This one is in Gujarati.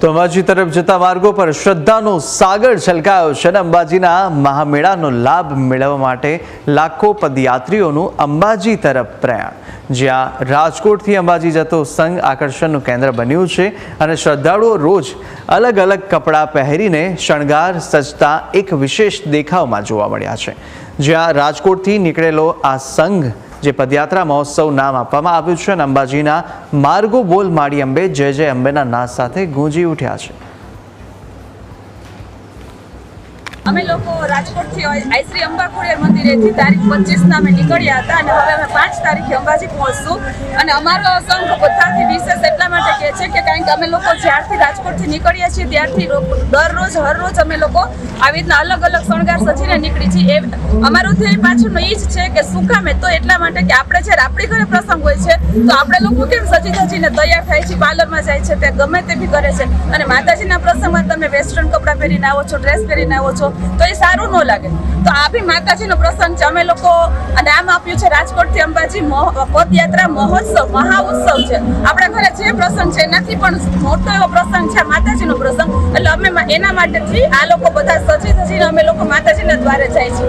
તો અંબાજી તરફ જતા માર્ગો પર શ્રદ્ધાનો સાગર છલકાયો છે અને અંબાજીના મહામેળાનો લાભ મેળવવા માટે લાખો પદયાત્રીઓનું અંબાજી તરફ પ્રયાણ. જ્યાં રાજકોટથી અંબાજી જતો સંઘ આકર્ષણનું કેન્દ્ર બન્યું છે અને શ્રદ્ધાળુઓ રોજ અલગ અલગ કપડાં પહેરીને શણગાર સજતા એક વિશેષ દેખાવમાં જોવા મળ્યા છે. જ્યાં રાજકોટથી નીકળેલો આ સંઘ જે પદયાત્રા મહોત્સવ નામ આપવામાં આવ્યું છે અને અંબાજીના માર્ગો બોલ માડી અંબે જય જય અંબેના નાદ સાથે ગુંજી ઉઠ્યા છે. અમે લોકો રાજકોટથી આઈશ્રી અંબા ખોડિયાર મંદિરેથી તારીખ પચીસના અમે નીકળ્યા હતા અને હવે અમે પાંચ તારીખે અંબાજી પહોંચશું. અને અમારો સંઘ બધાથી વિશેષ કારણ કે અમે લોકો જ્યારથી રાજકોટથી નીકળ્યા છીએ ત્યારથી દરરોજ, હરરોજ અમે લોકો આવી રીતના અલગ અલગ શણગાર સજીને નીકળી છીએ. એ અમારું ધ્યેય પાછળનું એ જ છે કે શું કામે તો એટલા માટે કે આપણે જ્યારે આપણી ઘરે પ્રસંગ હોય છે તો આપણે લોકો કેમ સજી ધજીને તૈયાર થાય છે? પાર્લરમાં જાય છે તે ગમે તે બી કરે છે. અને માતાજીના પ્રસંગમાં તમે વેસ્ટર્ન કપડાં પહેરીને આવો છો ડ્રેસ પહેરીને આવો છો, તો એ સારું ન લાગે. તો આ બી માતાજીનો પ્રસંગ છે. અમે લોકો નામ આપ્યું છે રાજકોટથી અંબાજી પદયાત્રા મહોત્સવ, મહાઉત્સવ છે. આપણા ઘરે જે પ્રસંગ છે, એનાથી પણ મોટો એવો પ્રસંગ છે માતાજીનો પ્રસંગ. એટલે અમે એના માટેથી આ લોકો બધા સજી ધજીને અમે લોકો માતાજીના દ્વારે જાય છે.